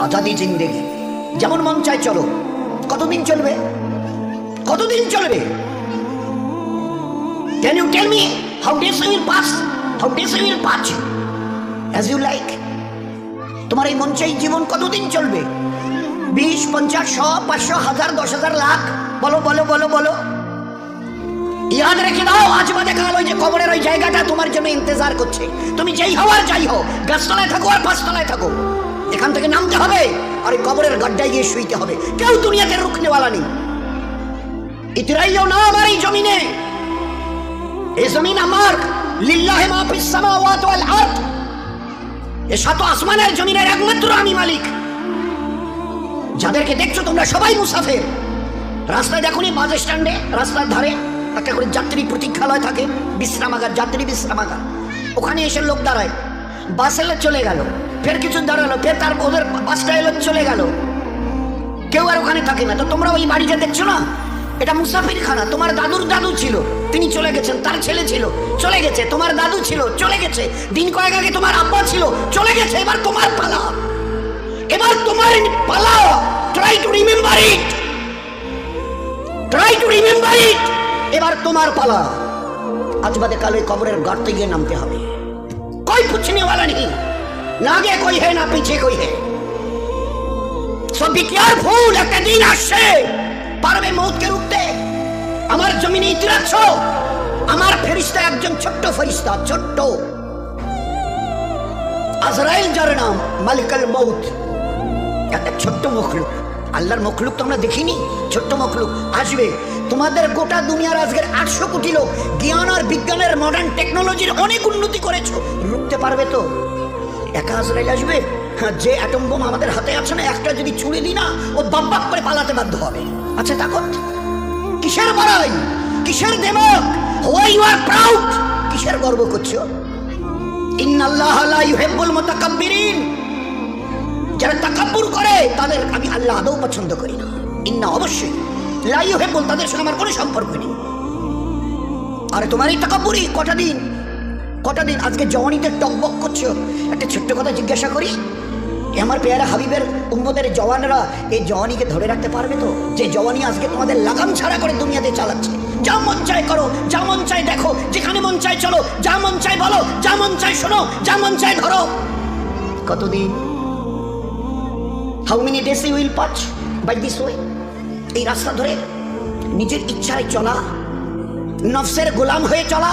আজাদি জিন্দেগি। যেমন মন চায় চলো। কতদিন চলবে? কতদিন চলবে? Can you tell me how days will pass how days will pass as you like তোমার এই চাই জীবন কতদিন চলবে? বিশ, পঞ্চাশ, শ, পাঁচশো, হাজার, দশ হাজার, লাখ। বলো বলো বলো বলো। ইয়াদ রেখে দাও, আজ বাদে কাল ওই যে কবরের ওই জায়গাটা তোমার জন্য ইন্তজার করছে। তুমি যেই হও আর যাই হও, গাছতলায় থাকো আর পাঁচতলায় থাকো। এখান থেকে নামতে হবে আর কবরের গাড্ডায় গিয়ে শুইতে হবে। কেউ দুনিয়াতে রুখনেওয়ালা নেই। ইতরাইও না আমার এই জমিনে। এই জমিন আমার। লিল্লাহে মা ফিস সামাওয়াত ওয়াল আরদ। এ সাত আসমানের জমিনের একমাত্র আমি মালিক। যাদেরকে দেখছ তোমরা সবাই মুসাফির। রাস্তায় দেখুনি বাস স্ট্যান্ডে, রাস্তার ধারে একটা করে যাত্রী প্রতীক্ষালয় থাকে। বিশ্রামাগার, যাত্রী বিশ্রামাগার। ওখানে এসে লোক দাঁড়ায়। বাসেলে চলে গেল। ফের কিছু দাঁড়াল, ফের তার ওদের বাসটা এলো চলে গেল। কেউ আর ওখানে থাকে না। তো তোমরা ওই বাড়িটা দেখছ না? এটা মুসাফির খানা, তোমার দাদুর দাদু ছিল। তিনি চলে গেছেন, তার ছেলে ছিল। চলে গেছে, তোমার দাদু ছিল, চলে গেছে। দিন কয়েক আগে তোমার আব্বা ছিল। চলে গেছে, এবার তোমার পালা। এবার তোমার পালা। Try to remember it try to remember it এবার তোমার পালা। আজ বাদে কালে কবরের গর্তে গিয়ে নামতে হবে। কই পুছনেওয়ালা নেই ना आगे कोई है ना पीछे कोई है সো বি কেয়ারফুল একটা দিন আসছে পারবে মৌতকে রুখতে আমার জমিনে ইতিরাচ্ছ আমার ফেরিস্তা একজন ছোট্ট ফেরিস্তা ছোট্ট আজরাইল যার নাম মালিকাল মৌত একটা ছোট্ট মখলুক আল্লাহর মখলুক তো আমরা দেখিনি ছোট্ট মখলুক আসবে তোমাদের গোটা দুনিয়ার আজকের আটশো কোটি লোক জ্ঞান আর বিজ্ঞানের মডার্ন টেকনোলজির অনেক উন্নতি করেছো রুখতে পারবে তো একা আজরাইল আসবে? হ্যাঁ, যে অ্যাটম বোম আমাদের হাতে আছে না একটা যদি ছুড়ে দিই না ও বাপ করে পালাতে বাধ্য হবে। আচ্ছা তাকত কিসের বড়াই? কিসের দেমক হোয়াই ইউ আর প্রাউড কিসের গর্ব করছ? ইন্নাল্লাহ লা ইউহিব্বুল মুতাকাব্বিরিন। যারা তাকাব্বুর করে তাদের আমি আল্লাহ আদৌ পছন্দ করি না। ইন্না অবশ্যই লাই হেবল তাদের সঙ্গে আমার কোনো সম্পর্ক নেই। আরে তোমার এই তাকাব্বুরি কটা দিন? কটা দিন আজকে জওয়ানিতে টকবক করছ? একটা ছোট্ট কথা জিজ্ঞাসা করি? আমার পেয়ারা হাবিবের উম্মদের জওয়ানরা এই জওয়ানিকে ধরে রাখতে পারবে তো? যে জওয়ানি আজকে তোমাদের লাগাম ছাড়া করে দুনিয়াতে চালাচ্ছে। যা মন চায় করো, যা মন চায় দেখো, যেখানে মন চায় চলো, যা মন চায় বলো, যা মন চায় শোনো, যা মন চায় ধরো। কতদিন? How many days you will pass by this way এই রাস্তা ধরে নিজের ইচ্ছায় চলা, নফসের গোলাম হয়ে চলা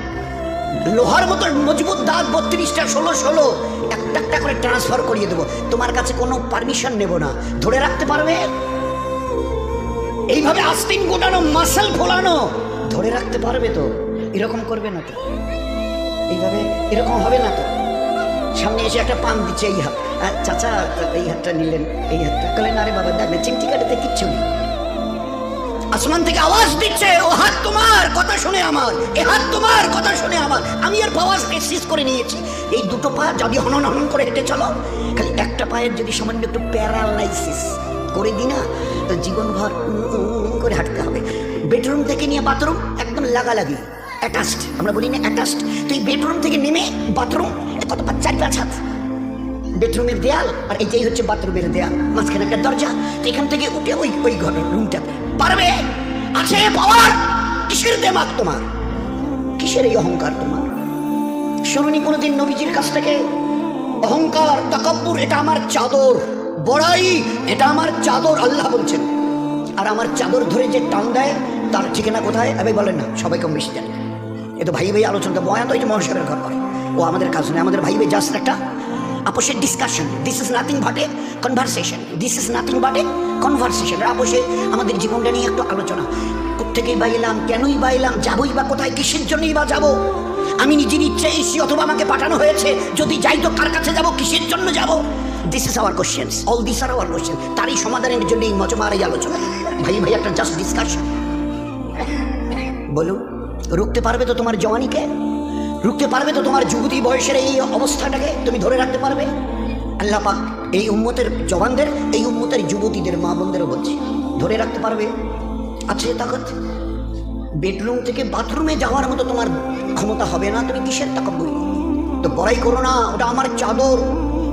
লোহার মতো মজবুত দাঁত বত্রিশটা, ষোলো ষোলো। একটা একটা করে ট্রান্সফার করিয়ে দেবো। তোমার কাছে কোনো পারমিশন নেব না। ধরে রাখতে পারবে? এইভাবে আস্তিন গোটানো মাসেল ফোলানো। ধরে রাখতে পারবে তো? এরকম করবে না তো? এইভাবে এরকম হবে না তো? সামনে এসে একটা পান দিচ্ছে এই হাত। চাচা, এই হাতটা নিলেন, এই হাতটা। কলেন, আরে বাবা, দেখ না চিমটি কাটাতে কিচ্ছু নেই। আসমান থেকে আওয়াজ দিচ্ছে, ও হাত তোমার কথা শুনে আমার, এ হাত তোমার কথা শুনে আমার। আমি আর পাওয়াজ শেষ করে নিয়েছি। এই দুটো পা যদি হনন হনন করে হেঁটে চলো, খালি একটা পায়ের যদি সামান্য একটু প্যারালাইসিস করে দিই না, তো জীবনভর করে হাঁটতে হবে। বেডরুম থেকে নিয়ে বাথরুম একদম লাগালাগি। অ্যাটাচড, আমরা বলি না অ্যাটাচড। তো এই বেডরুম থেকে নেমে বাথরুম কত পাঁচ চার পাঁচ হাত। বেডরুমের দেয়াল, আর এইটাই হচ্ছে বাথরুমের দেয়াল। মাঝখানে একটা দরজা, তো এখান থেকে উঠে ওই ওই ঘরের রুমটাতে পারবে? আছে পাওয়ার? কিসের দেমাক তোমার? কিসের এই অহংকার তোমার? শুনুনি কোনোদিন নবীজির কাছ থেকে, অহংকার, তাকাব্বুর, এটা আমার চাদর। বড়াই, এটা আমার চাদর, আল্লাহ বলছেন। আর আমার চাদর ধরে যে টান দেয়, তার ঠিকানা কোথায়? আমি বলেন না, সবাই কম বেশি জানে। এ তো ভাই ভাই আলোচনা বয়ান তো এই যে মহাসাবের ঘর করে। ও আমাদের কাজ নয় আমাদের ভাই ভাই জাস্ট একটা আপোষের discussion this is nothing but a conversation this is nothing but a conversation আপোষে আমাদের জীবনটা নিয়ে একটু আলোচনা। কোথেকেই বা এলাম, কেনই বা এলাম, যাবোই বা কোথায়, কিসের জন্যই বা যাব? আমি নিজের ইচ্ছে এসি অথবা আমাকে পাঠানো হয়েছে, যদি যাই তো কার কাছে যাব, কিসের জন্য যাব? This is our questions all this are our question তারই সমাধানের জন্য এই মজমার, এই আলোচনা। ভাই ভাই, একটা জাস্ট ডিসকাশন বলুন, রুখতে পারবে তো তোমার জওয়ানিকে? রুখতে পারবে তো তোমার যুবতী বয়সের এই অবস্থাটাকে তুমি ধরে রাখতে পারবে? আল্লাহ পাক এই উম্মতের জবানদের এই উম্মতের যুবতীদের, মা বোনদেরও বলছে, ধরে রাখতে পারবে। আছে তাকত। বেডরুম থেকে বাথরুমে যাওয়ার মতো তোমার ক্ষমতা হবে না, তুমি কিসের তাকাব্বুরি তো বড়াই করো না, ওটা আমার চাদর।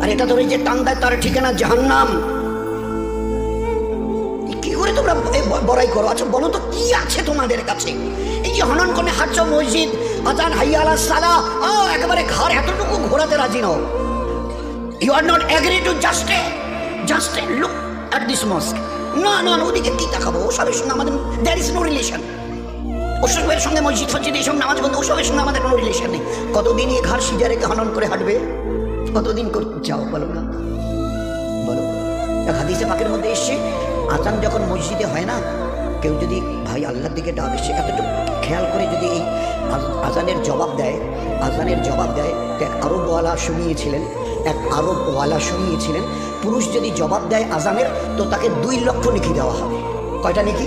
আর এটা ধরে যে টান দেয় তার ঠিকানা জাহান্নাম। কি করে তোমরা বড়াই করো? আচ্ছা বলো তো, কি আছে তোমাদের কাছে? এই যে হনন করে হাঁটছ মসজিদ, আজান হাইয়ালা সালা ও একেবারে ঘর এতটুকু ঘোরাতে রাজি নও। You are not agree to just just look at this mosque না না ওদিকে কি দেখাবো ওসবের সঙ্গে আমাদের দ্যার ইজ নো রিলেশন ওসবের সঙ্গে মসজিদ, ফসজিদ এইসব নামাজ বন্ধ, ওসবের সঙ্গে আমাদের কোনো রিলেশন নেই। কতদিন এই ঘর সিজা রেখে হনন করে হাঁটবে? কতদিন চাও বলো না। বলো। এক হাদিসে পাকের মধ্যে এসছে, আজান যখন মসজিদে হয় না, কেউ যদি ভাই আল্লাহর দিকে ডাকে, সে এতটুকু খেয়াল করে যদি এই আজ- আজানের জবাব দেয়, আজানের জবাব দেয় এক আরবওয়ালা শুনিয়েছিলেন এক আরবওয়ালা শুনিয়েছিলেন, পুরুষ যদি জবাব দেয় আজানের তো তাকে দুই লক্ষ নিকি দেওয়া হবে। কয়টা নিকি?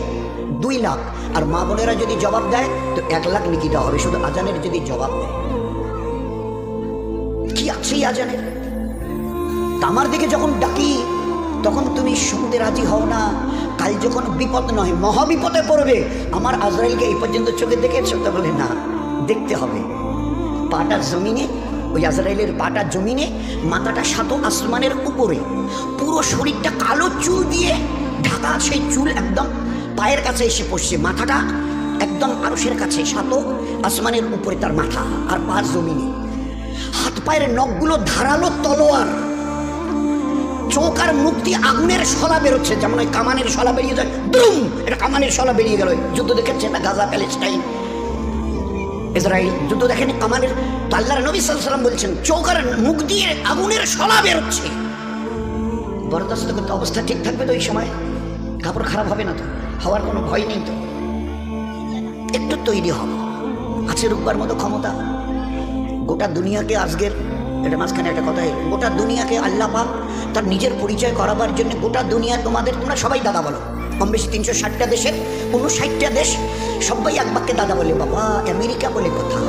দুই লাখ। আর মা বোনেরা যদি জবাব দেয়, তো এক লাখ নিকি দেওয়া হবে, শুধু আজানের যদি জবাব দেয়। কি আছে আজানের? তা আমার দিকে যখন ডাকি, তখন তুমি শুনতে রাজি হও না। কাল যখন বিপদ নয়, মহাবিপদে পড়বে। আমার আজরাইলকে এই পর্যন্ত চোখে দেখেছ? তা বলে, না, দেখতে হবে। পাটা জমিনে ওই আজরাইলের পাটা জমিনে, মাথাটা সাত আসমানের উপরে। পুরো শরীরটা কালো চুল দিয়ে ঢাকা সেই চুল একদম পায়ের কাছে এসে পড়ছে। মাথাটা একদম আরসের কাছে, সাত আসমানের উপরে তার মাথা আর পা জমিনে। হাত পায়ের নখগুলো ধারালো তলোয়ার। চোখ আর দিয়ে আগুনের শলা বেরোচ্ছে, যেমন ওই কামানের শলা বেরিয়ে যায় দুম এটা কামানের শলা বেরিয়ে গেল। যুদ্ধ দেখেছে না? গাজা, প্যালেস্টাইন। ইসরায়েল যুদ্ধ দেখেনি কামানের আল্লাহর নবী সাল্লাম বলছেন চোখ আর মুখ দিয়ে আগুনের শলা বেরোচ্ছে বরদাস্ত করতে অবস্থা ঠিক থাকবে তো এই সময়? কাপড় খারাপ হবে না তো? হওয়ার কোনো ভয় নেই তো? একটু তৈরি হব আছে রূপবার মতো ক্ষমতা। গোটা দুনিয়াকে আজকের এটা মাঝখানে একটা কথা। গোটা দুনিয়াকে আল্লাহ পাক তার নিজের পরিচয় করাবার জন্য গোটা দুনিয়া তোমাদের, তোমরা সবাই দাদা বলো। কম বেশি তিনশো ষাটটা দেশের, উনষাটটা দেশ সবাই এক বাক্যে দাদা বলে, বাবা, আমেরিকা বলে কথা।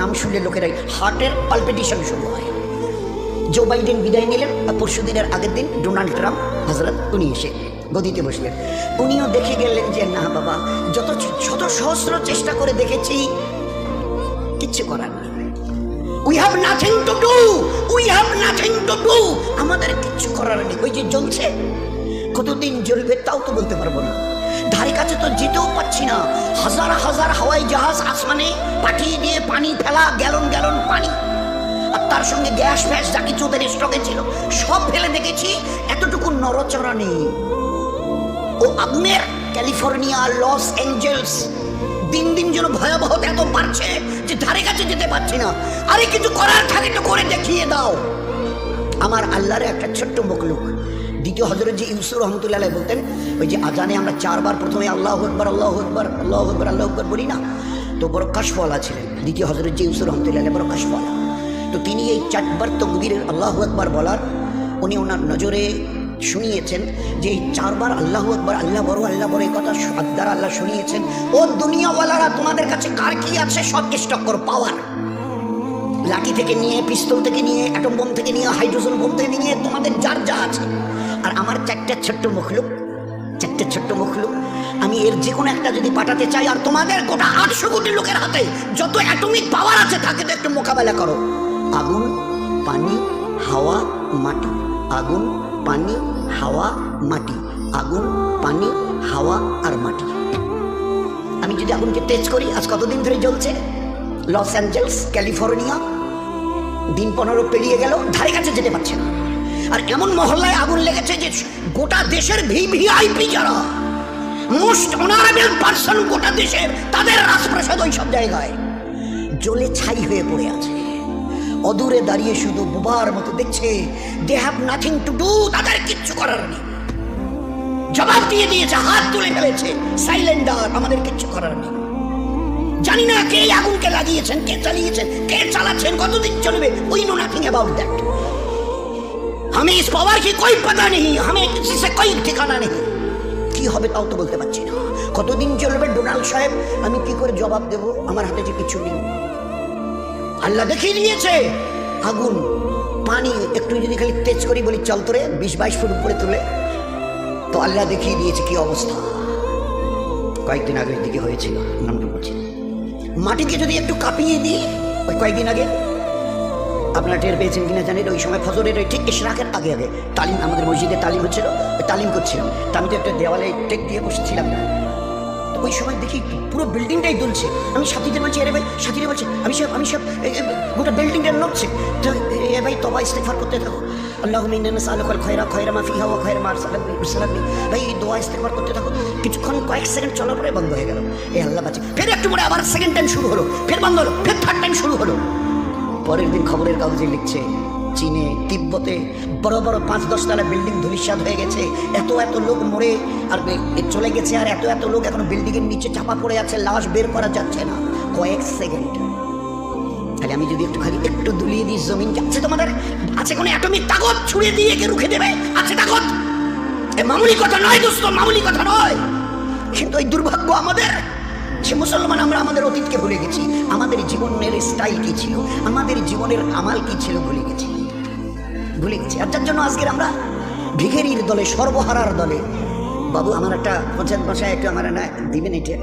নাম শুনলে লোকেরাই হার্টের পালপিটেশন শুরু হয়। জো বাইডেন বিদায় নিলেন আর পরশু দিনের আগের দিন ডোনাল্ড ট্রাম্প হজরত উনি এসে গদিতে বসলেন। উনিও দেখে গেলেন যে, না, বাবা, যত শত সহস্র চেষ্টা করে দেখেছি, কিচ্ছু করার নেই। We have nothing to do we have nothing to do আমাদের কিচ্ছু করার নেই। ওই যে জ্বলছে, কতদিন জ্বলবে তাও তো বলতে পারব না। ধারে কাছে তো যেতেও পাচ্ছি না। হাজার হাজার হাওয়াই জাহাজ আসমানে পাঠিয়ে দিয়ে পানি ফেলা, গ্যালন গ্যালন পানি। আর তার সঙ্গে গ্যাস ফ্যাস যা কিছু ওদের স্টকে ছিল, সব ফেলে দেখেছি, এতটুকু নরচড়া নেই। ও আগুনের ক্যালিফোর্নিয়া, লস অ্যাঞ্জেলস, দিন দিন যেন ভয়াবহ এত বাড়ছে যে ধারে কাছে যেতে পারছি না। আরে কিছু করার থাকে তো করে দেখিয়ে দাও। আমার আল্লাহর একটা ছোট্ট মকলুক দ্বিতীয় হজরত যে ইউসুর রহমতুল্লাহ বলতেন, ওই যে আজানে আমরা চারবার প্রথমে আল্লাহ আকবর আল্লাহ আকবর আল্লাহ আকবর আল্লাহ আকবর বলি না, তো বড় কাশফলা ছিলেন। দ্বিতীয় হজরত যে ইউসুর রহমতুল্লাহ বড় কাশফলা তো তিনি এই চারবার তকবীরের আল্লাহ আকবর বলার, উনি ওনার নজরে শুনিয়েছেন যে এই চারবার আল্লাহ আকবর, আল্লাহ বড় আল্লাহ বড় এই কথা আদার আল্লাহ শুনিয়েছেন। ও দুনিয়াওয়ালারা, তোমাদের কাছে কার কি আছে? সব স্টক করো পাওয়ার। লাঠি থেকে নিয়ে, পিস্তল থেকে নিয়ে, অ্যাটম বোম থেকে নিয়ে, হাইড্রোজেন বোম থেকে নিয়ে, তোমাদের যার যা আছে। আর আমার চারটে ছোট্ট মুখলুক, চারটে ছোট্ট মুখলুক, আমি এর যে কোনো একটা যদি পাঠাতে চাই, আর তোমাদের গোটা আটশো কোটি লোকের হাতে যত অ্যাটমিক পাওয়ার আছে, তাকে তো একটু মোকাবেলা করো। আগুন, পানি, হাওয়া, মাটি। আগুন, পানি, হাওয়া, মাটি। আগুন, পানি, হাওয়া আর মাটি। আমি যদি আগুনকে তেজ করি, আজ কতদিন ধরে জ্বলছে? Los Angeles, California. দিন পনেরো পেরিয়ে গেল, ধারে কাছে যেতে পারছে না। আর এমন মহল্লায় আগুন লেগেছে যে গোটা দেশের ভিভিআইপি যারা মোস্ট অনারেবল পার্সন গোটা দেশের, তাদের রাজপ্রাসাদ ওই সব জায়গায়। জ্বলে ছাই হয়ে পড়ে আছে। অদূরে দাঁড়িয়ে শুধু বোবার মতো দেখছে they have nothing to do তাদের কিচ্ছু করার নেই। জবাব দিয়ে দিয়েছে, হাত তুলে ফেলেছে সাইলেন্ডার আমাদের কিচ্ছু করার নেই। জানি না কে আগুনকে লাগিয়েছেন, কে চালিয়েছেন, কে চালাচ্ছেন, কতদিন চলবে we know nothing about that हमें इस पावर की कोई पता नहीं हमें किसी से कोई ठिकाना नहीं কি হবে তাও তো বলতে পারছি না কতদিন চলবে ডোনাল্ড সাহেব আমি কি করে জবাব দেব আমার হাতে যে কিছু নেই আল্লাহ দেখিয়ে দিয়েছে আগুন পানি একটু যদি খালি তেজ করি বলি চল তোরে বিশ বাইশ ফুট উপরে তুলে তো আল্লাহ দেখিয়ে দিয়েছে কি অবস্থা কয়েকদিন আগের দিকে হয়েছিল নামটা বলছি না। মাটিকে যদি একটু কাঁপিয়ে দিই ওই কয়েকদিন আগে আপনারা টের পেয়েছেন কিনা জানেন, ওই সময় ফজরের ওই ঠিক ইশরাকের আগে আগে তালিম আমাদের মসজিদে তালিম হচ্ছিল তালিম করছিলাম। তা আমি তো একটা দেওয়ালে টেক দিয়ে বসেছিলাম না। ওই সময় দেখি পুরো বিল্ডিংটাই দুলছে। আমি সাথীদের বলছি এরে ভাই, সাথীরা বলছে, আমি সব আমি সব গোটা বিল্ডিংটা নড়ছে। তো এ ভাই, তবা ইস্তেফার করতে থাকো। আল্লাহ মিন্না সালুকাল খয়রা খয়রা মাফি হাওয়া খয়রা মার সালাবি ভাই, এই দোয়া ইস্তেফার করতে থাকো। কিছুক্ষণ, কয়েক সেকেন্ড চলার পরে বন্ধ হয়ে গেল। এ আল্লাহ বাঁচে। ফের একটু পরে আবার সেকেন্ড টাইম শুরু হলো। ফের বন্ধ হলো। ফের থার্ড টাইম শুরু হলো। পরের দিন খবরের কাগজে লিখছে, চীনে, তিব্বতে বড় বড় পাঁচ দশ দশতলা বিল্ডিং ধূলিসাৎ হয়ে গেছে। এত এত লোক মরে, আর চলে গেছে, আর এত এত লোক এখন বিল্ডিং এর নিচে চাপা পড়ে আছে, লাশ বের করা যাচ্ছে না। কয়েক সেকেন্ড। তাহলে আমি যদি একটু খালি একটু দুলিয়ে দিই, জমিন যাচ্ছে তোমাদের? আছে কোনো অ্যাটমিক তাগত ছুড়ে দিয়ে একে রুখে দেবে? আছে তাগত এ মামুলি কথা নয়, দোস্ত, মামুলি কথা নয়। কিন্তু এই দুর্ভাগ্য আমাদের। সে মুসলমান, আমরা আমাদের অতীতকে ভুলে গেছি। আমাদের জীবনের স্টাইল কি ছিল? আমাদের জীবনের আমাল কি ছিল ভুলে গেছি। ভুলে গেছি। আর যার জন্য আজকের আমরা ভিখেরির দলে, সর্বহারার দলে, বাবু, আমার একটা পঞ্চায়েত ভাষায় একটু আমার না দিবেন এটা?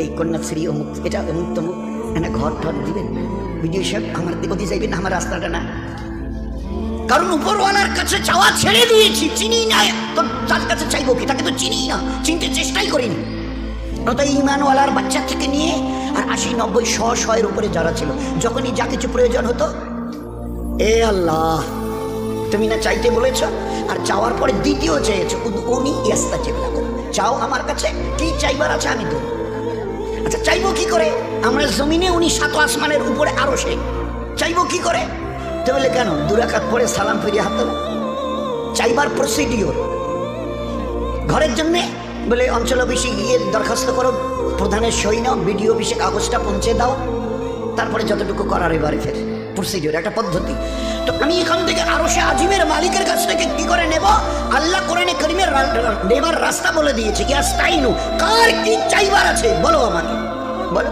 এই কন্যাশ্রী অমুক, এটা অমুক তমুক, এনে ঘর ঠর দিবেন? বিজয় সাহেব, আমার যাইবেন, আমার রাস্তাটা না? কারণ উপরওয়ালার কাছে চাওয়া ছেড়ে দিয়েছি, চিনি না, তো তার কাছে চাইব কি? তাকে তো চিনি না, চিনতে চেষ্টাই করিনি। তো ইমানওয়ালার বাচ্চা থেকে নিয়ে আর আশি, নব্বই, শ, শয়ের উপরে যারা ছিল, যখনই যা কিছু প্রয়োজন হতো, এ আল্লাহ, তুমি না চাইতে বলেছ? আর চাওয়ার পরে দ্বিতীয় চেয়েছো উনি ইয়াস্তা চেপলা চাও আমার কাছে, কি চাইবার আছে আমি দেবো। আচ্ছা চাইব কি করে? আমরা জমিনে উনি সাত আসমানের উপরে আরও সে চাইব কি করে? তো বলে, কেন? দুরাকাত পরে সালাম ফিরিয়ে হাত চাইবার প্রসিডিওর ঘরের জন্যে বলে অঞ্চল অফিসে গিয়ে দরখাস্ত করো। প্রধানের সই নাও, বিডিও অফিসে কাগজটা পৌঁছে দাও। তারপরে যতটুকু করার এবারে ফের প্রসিডিওর একটা পদ্ধতি। তো আমি এখান থেকে আরও সে আজিমের মালিকের কাছ থেকে কি করে নেব? আল্লাহ কোরআনে করিমের নেবার রাস্তা বলে দিয়েছে কি আর আস্তাইনু কার কি চাইবার আছে? বলো আমাকে। বলো।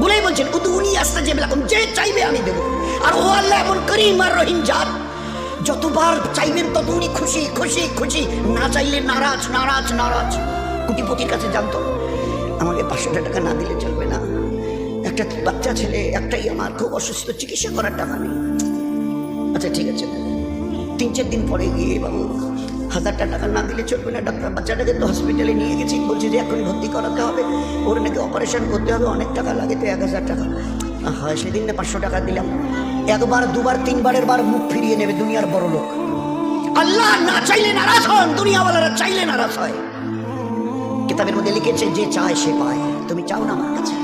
বলেই বলছেন উদু উনি আস্তা যে যে চাইবে আমি দেবো। আর ও আল্লাহ এমন করিম আর রহিম জাত। যতবার চাইবেন তত উনি খুশি খুশি খুশি। না চাইলে নারাজ নারাজ নারাজ। কুটিপতির কাছে জানতো, আমাকে পাঁচশো টাকা না দিলে চলবে না। একটা বাচ্চা ছেলে, একটাই আমার খুব অসুস্থ, চিকিৎসা করার টাকা নেই। আচ্ছা ঠিক আছে। তিন, চার দিন পরে গিয়ে বাবু হাজারটা টাকা না দিলে চলবে না। ডাক্তার বাচ্চাটাকে তো হসপিটালে নিয়ে গেছি। বলছে যে এখন ভর্তি করাতে হবে। ওর নাকি অপারেশন করতে হবে। অনেক টাকা লাগে তো এক হাজার টাকা। হয় সেদিন না পাঁচশো টাকা দিলাম। একবার, দুবার, তিনবারের বার মুখ ফিরিয়ে নেবে দুনিয়ার বড় লোক। আল্লাহ না চাইলে নারাজ হন, দুনিয়াওয়ালারা চাইলে নারাজ হয়। কিতাবের মধ্যে লিখেছে, যে চায় সে পায়। তুমি চাও না আমার কাছে?